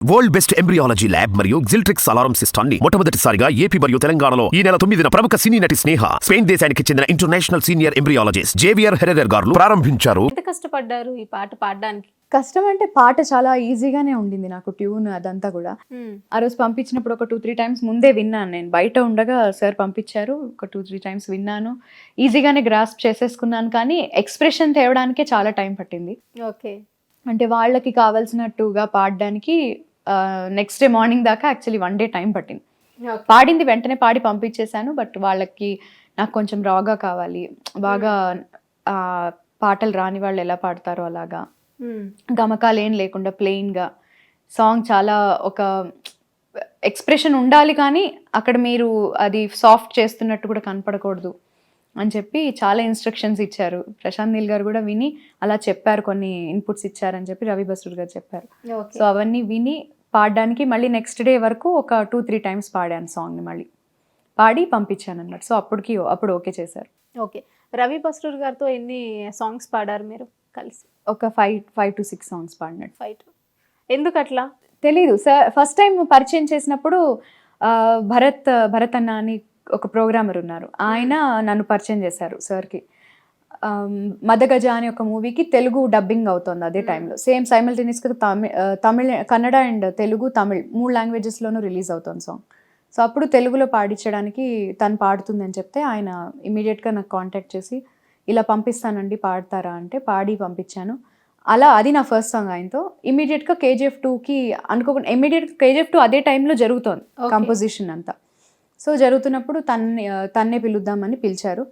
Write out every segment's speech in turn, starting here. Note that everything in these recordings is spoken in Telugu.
వరల్డ్ బెస్ట్ ఎంబ్రియాలజీ ల్యాబ్ మరియు జిల్ట్రిక్స్ అలారం సిస్టాన్ని మొట్టమొదటిసారిగా ఏపీ మరియు తెలంగాణలో ఈ నెల తొమ్మిదిన ప్రముఖ సినీ నటి స్నేహ స్పెయిన్ దేశానికి చెందిన international senior embryologist Javier Herrera గారు ప్రారంభించారు. ఎంత కష్టపడ్డారు ఈ పాట పాడడానికి? కష్టం అంటే పాట చాలా ఈజీగానే ఉండింది నాకు ట్యూన్ అదంతా కూడా. ఆ రోజు పంపించినప్పుడు ఒక టూ త్రీ టైమ్స్ ముందే విన్నాను నేను. బయట ఉండగా సార్ పంపించారు ఒక టూ త్రీ టైమ్స్ విన్నాను. ఈజీగానే గ్రాస్ప్ చేసేసుకున్నాను కానీ ఎక్స్ప్రెషన్ తేవడానికే చాలా టైం పట్టింది. ఓకే. అంటే వాళ్ళకి కావాల్సినట్టుగా పాడడానికి నెక్స్ట్ డే మార్నింగ్ దాకా యాక్చువల్లీ వన్ డే టైం పట్టింది. పాడింది వెంటనే పాడి పంపించేశాను బట్ వాళ్ళకి నాకు కొంచెం రాగా కావాలి. బాగా పాటలు రాని వాళ్ళు ఎలా పాడతారో అలాగా. గమకాలు ఏం లేకుండా ప్లెయిన్గా సాంగ్ చాలా ఒక ఎక్స్ప్రెషన్ ఉండాలి కానీ అక్కడ మీరు అది సాఫ్ట్ చేస్తున్నట్టు కూడా కనపడకూడదు అని చెప్పి చాలా ఇన్స్ట్రక్షన్స్ ఇచ్చారు. ప్రశాంత్ నీల్ గారు కూడా విని అలా చెప్పారు కొన్ని ఇన్పుట్స్ ఇచ్చారని చెప్పి రవి బసూర్ గారు చెప్పారు. సో అవన్నీ విని పాడడానికి మళ్ళీ నెక్స్ట్ డే వరకు ఒక టూ త్రీ టైమ్స్ పాడాను సాంగ్ని మళ్ళీ. పాడి పంపించాను అన్నమాట సో అప్పటికి అప్పుడు ఓకే చేశారు. ఓకే రవి బస్రూర్ గారితో ఎన్ని సాంగ్స్ పాడారు మీరు కలిసి? ఒక five five to six songs పాడినట్టు. Fight ఎందుకు అట్లా తెలీదు. సార్ ఫస్ట్ టైం పరిచయం చేసినప్పుడు భరత్ భరత్ అన్న అని ఒక ప్రోగ్రామర్ ఉన్నారు. ఆయన నన్ను పరిచయం చేశారు సార్కి మదగజ అనే ఒక మూవీకి తెలుగు డబ్బింగ్ అవుతుంది అదే టైంలో. సేమ్ సైమల్టేనియస్గా తమిళ తమిళ కన్నడ అండ్ తెలుగు తమిళ్ మూడు లాంగ్వేజెస్లోనూ రిలీజ్ అవుతుంది సాంగ్. సో అప్పుడు తెలుగులో పాడించడానికి తను పాడుతుంది అని చెప్తే ఆయన ఇమీడియట్గా నాకు కాంటాక్ట్ చేసి ఇలా పంపిస్తానండి పాడతారా? అంటే పాడి పంపించాను. అలా అది నా ఫస్ట్ సాంగ్ ఆయనతో. ఇమీడియట్గా కేజీఎఫ్ టూకి అనుకోకుండా ఇమీడియట్గా కేజీఎఫ్ టూ అదే టైంలో జరుగుతోంది. కంపోజిషన్ అంతా. సో జరుగుతున్నప్పుడు తన్నే తన్నే పిలుద్దామని పిలిచారు.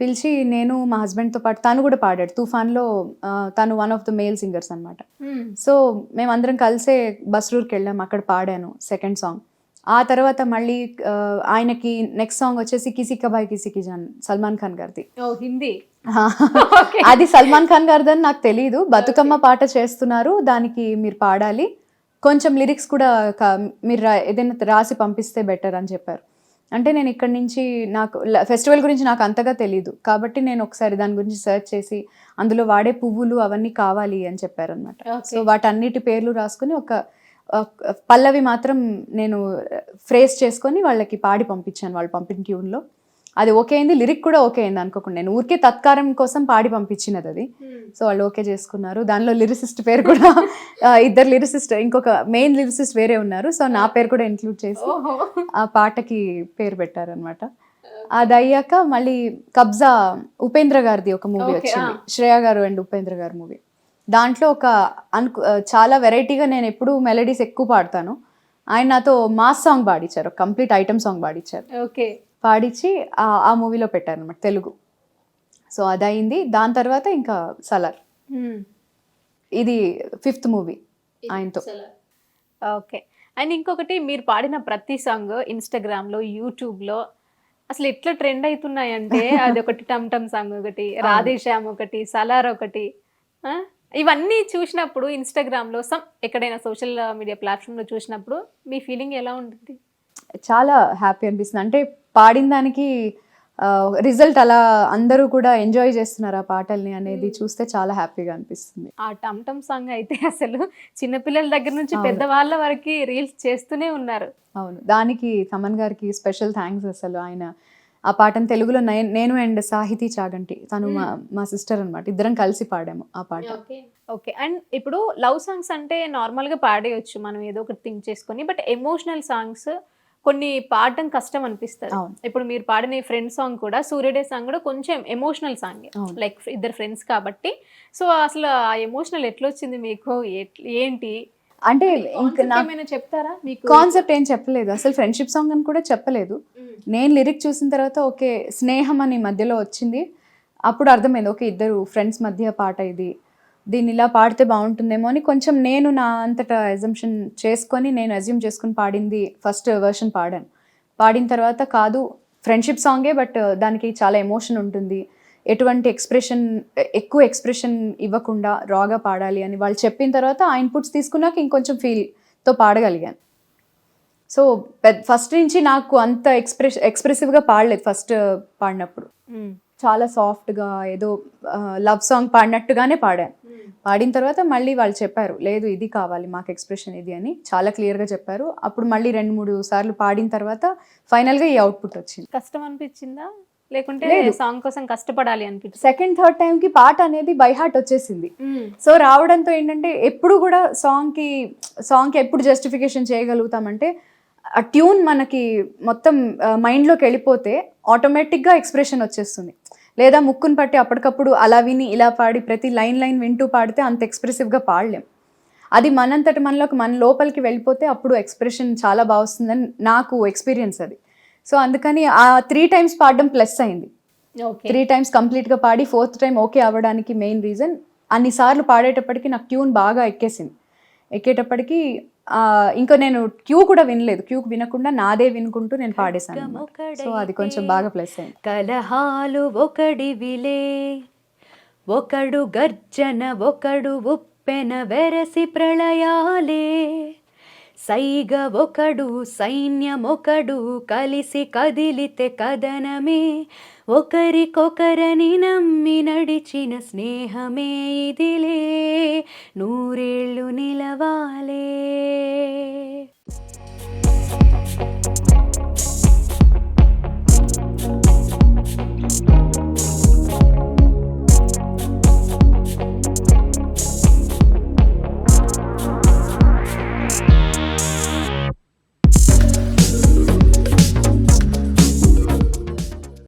పిలిచి నేను మా హస్బెండ్తో పాటు తను కూడా పాడాడు. తుఫాన్లో తను one of the male singers అనమాట సో మేమందరం కలిసే బస్రూర్కి వెళ్ళాం. అక్కడ పాడాను సెకండ్ సాంగ్ ఆ తర్వాత మళ్ళీ ఆయనకి నెక్స్ట్ సాంగ్ వచ్చేసి కిసి కబాయ్ కిసి కి జాన్ సల్మాన్ ఖాన్ గారిది. ఓ హిందీ. అది సల్మాన్ ఖాన్ గారిదని నాకు తెలియదు బతుకమ్మ పాట చేస్తున్నారు. దానికి మీరు పాడాలి. కొంచెం లిరిక్స్ కూడా మీరు ఏదైనా రాసి పంపిస్తే బెటర్ అని చెప్పారు. అంటే నేను ఇక్కడి నుంచి నాకు ఫెస్టివల్ గురించి నాకు అంతగా తెలియదు కాబట్టి నేను ఒకసారి దాని గురించి సెర్చ్ చేసి అందులో వాడే పువ్వులు అవన్నీ కావాలి అని చెప్పారనమాట సో వాటన్నిటి పేర్లు రాసుకుని ఒక పల్లవి మాత్రం నేను ఫ్రేస్ చేసుకొని వాళ్ళకి పాడి పంపించాను వాళ్ళు పంపిన ట్యూన్లో అది ఓకే అయింది లిరిక్ కూడా ఓకే అయింది అనుకోకుండా నేను. ఊరికే తత్కారం కోసం పాడి పంపించినది అది. సో వాళ్ళు ఓకే చేసుకున్నారు. దానిలో లిరిసిస్ట్ పేరు కూడా ఇద్దరు లిరిసిస్ట్ ఇంకొక మెయిన్ లిరిసిస్ట్ వేరే ఉన్నారు. సో నా పేరు కూడా ఇంక్లూడ్ చేసి ఆ పాటకి పేరు పెట్టారనమాట అది అయ్యాక మళ్ళీ కబ్జా ఉపేంద్ర గారిది ఒక మూవీ వచ్చింది. శ్రేయ గారు అండ్ ఉపేంద్ర గారి మూవీ దాంట్లో ఒక అనుకు చాలా వెరైటీగా నేను ఎప్పుడు మెలడీస్ ఎక్కువ పాడతాను. ఆయన నాతో మాస్ సాంగ్ పాడించారు కంప్లీట్ ఐటమ్ సాంగ్ పాడించారు ఓకే పాడించి ఆ- మూవీలో పెట్టారు అనమాట తెలుగు. సో అది అయింది దాని తర్వాత ఇంకా సలార్. ఇది ఫిఫ్త్ మూవీ ఆయనతో. ఓకే. అండ్ ఇంకొకటి మీరు పాడిన ప్రతి సాంగ్ ఇన్స్టాగ్రామ్లో యూట్యూబ్లో అసలు ఎట్లా ట్రెండ్ అవుతున్నాయంటే అది ఒకటి టమ్ టమ్ సాంగ్ ఒకటి రాధేశ్యామ్ ఒకటి సలార్ ఒకటి? ఇవన్నీ చూసినప్పుడు ఇన్స్టాగ్రామ్లో సమ్ ఎక్కడైనా సోషల్ మీడియా ప్లాట్ఫామ్లో చూసినప్పుడు మీ ఫీలింగ్ ఎలా ఉంటుంది? చాలా హ్యాపీ అనిపిస్తుంది. అంటే పాడిన దానికి రిజల్ట్ అలా అందరూ కూడా ఎంజాయ్ చేస్తున్నారు ఆ పాటల్ని అనేది చూస్తే చాలా హ్యాపీగా అనిపిస్తుంది. ఆ టమ్ టమ్ సాంగ్ అయితే అసలు చిన్నపిల్లల దగ్గర నుంచి. పెద్దవాళ్ళ వరకు రీల్స్ చేస్తూనే ఉన్నారు. అవును. దానికి తమన్ గారికి స్పెషల్ థ్యాంక్స్ అసలు. ఆయన ఆ పాటను తెలుగులో నేను అండ్ సాహితీ చాగంటి తను మా మా సిస్టర్ అన్నమాట. ఇద్దరం కలిసి పాడాము ఆ పాట. ఓకే. ఓకే. అండ్ ఇప్పుడు లవ్ సాంగ్స్ అంటే నార్మల్గా పాడేయచ్చు. మనం ఏదో ఒకటి థింక్ చేసుకొని బట్ ఎమోషనల్ సాంగ్స్ కొన్ని పాడడం కష్టం అనిపిస్తుంది. ఇప్పుడు మీరు పాడిన ఫ్రెండ్ సాంగ్ కూడా సూర్యడే సాంగ్ కూడా కొంచెం ఎమోషనల్ సాంగ్. లైక్ ఇద్దరు ఫ్రెండ్స్ కాబట్టి. సో అసలు ఆ ఎమోషనల్ ఎట్లా వచ్చింది మీకు ఏంటి? అంటే ఇంకా చెప్తారా మీకు? కాన్సెప్ట్ ఏం చెప్పలేదు. అసలు ఫ్రెండ్షిప్ సాంగ్ అని కూడా చెప్పలేదు. నేను లిరిక్ చూసిన తర్వాత ఓకే స్నేహం అని మధ్యలో వచ్చింది. అప్పుడు అర్థమైంది ఓకే ఇద్దరు ఫ్రెండ్స్ మధ్య పాట ఇది. దీన్ని ఇలా పాడితే బాగుంటుందేమో అని కొంచెం నేను నా అంతటా ఎజంప్షన్ చేసుకొని నేను అజ్యూమ్ చేసుకుని పాడింది ఫస్ట్ వెర్షన్ పాడాను. పాడిన తర్వాత కాదు ఫ్రెండ్షిప్ సాంగే బట్ దానికి చాలా ఎమోషన్ ఉంటుంది. ఎటువంటి ఎక్స్ప్రెషన్ ఎక్కువ ఎక్స్ప్రెషన్ ఇవ్వకుండా రాగా పాడాలి అని వాళ్ళు చెప్పిన తర్వాత ఆ ఇన్పుట్స్ తీసుకున్నాక ఇంకొంచెం ఫీల్తో పాడగలిగాను. సో ఫస్ట్ నుంచి నాకు అంత ఎక్స్ప్రెస్ ఎక్స్ప్రెసివ్గా పాడలేదు ఫస్ట్ పాడినప్పుడు. Hmm. చాలా సాఫ్ట్గా ఏదో లవ్ సాంగ్ పాడినట్టుగానే పాడాను పాడిన తర్వాత మళ్ళీ వాళ్ళు చెప్పారు లేదు ఇది కావాలి మాకు ఎక్స్ప్రెషన్ ఇది అని చాలా క్లియర్గా చెప్పారు. అప్పుడు మళ్ళీ రెండు మూడు సార్లు పాడిన తర్వాత ఫైనల్గా ఈ అవుట్పుట్ వచ్చింది. కష్టం అనిపించిందా? లేకుంటే. సాంగ్ కోసం కష్టపడాలి అనిపించింది? సెకండ్ థర్డ్ టైంకి పాట అనేది బై హార్ట్ వచ్చేసింది. సో రావడంతో ఏంటంటే ఎప్పుడు కూడా సాంగ్కి సాంగ్కి ఎప్పుడు జస్టిఫికేషన్ చేయగలుగుతామంటే ఆ ట్యూన్ మనకి మొత్తం మైండ్లోకి వెళ్ళిపోతే ఆటోమేటిక్గా ఎక్స్ప్రెషన్ వచ్చేస్తుంది. లేదా ముక్కును పట్టి అప్పటికప్పుడు అలా విని ఇలా పాడి ప్రతి లైన్ లైన్ వింటూ పాడితే అంత ఎక్స్ప్రెసివ్గా పాడలేం. అది మనంతటి మనలోకి మన లోపలికి వెళ్ళిపోతే అప్పుడు ఎక్స్ప్రెషన్ చాలా బాగా వస్తుందని నాకు ఎక్స్పీరియన్స్ అది. సో అందుకని ఆ త్రీ టైమ్స్ పాడడం ప్లస్ అయింది. ఓకే. త్రీ టైమ్స్ కంప్లీట్గా పాడి ఫోర్త్ టైం ఓకే అవ్వడానికి మెయిన్ రీజన్ అన్నిసార్లు పాడేటప్పటికి నాకు ట్యూన్ బాగా ఎక్కేసింది. ఎక్కేటప్పటికి ఇంకా నేను క్యూ కూడా వినలేదు. క్యూ వినకుండా నాదే వినుకుంటూ నేను పాడేశాను. సో అది కొంచెం బాగా ప్లస్ అయింది. కలహాలు ఒకడివిలే ఒకడు గర్జన ఒకడు ఉప్పెన వెరసి ప్రళయాలే. సైగ ఒకడు సైన్యమొకడు కలిసి కదిలితే కదనమే ఒకరికొకరని నమ్మి నడిచిన స్నేహమే ఇదిలే. నూరేళ్ళు నిలవాలే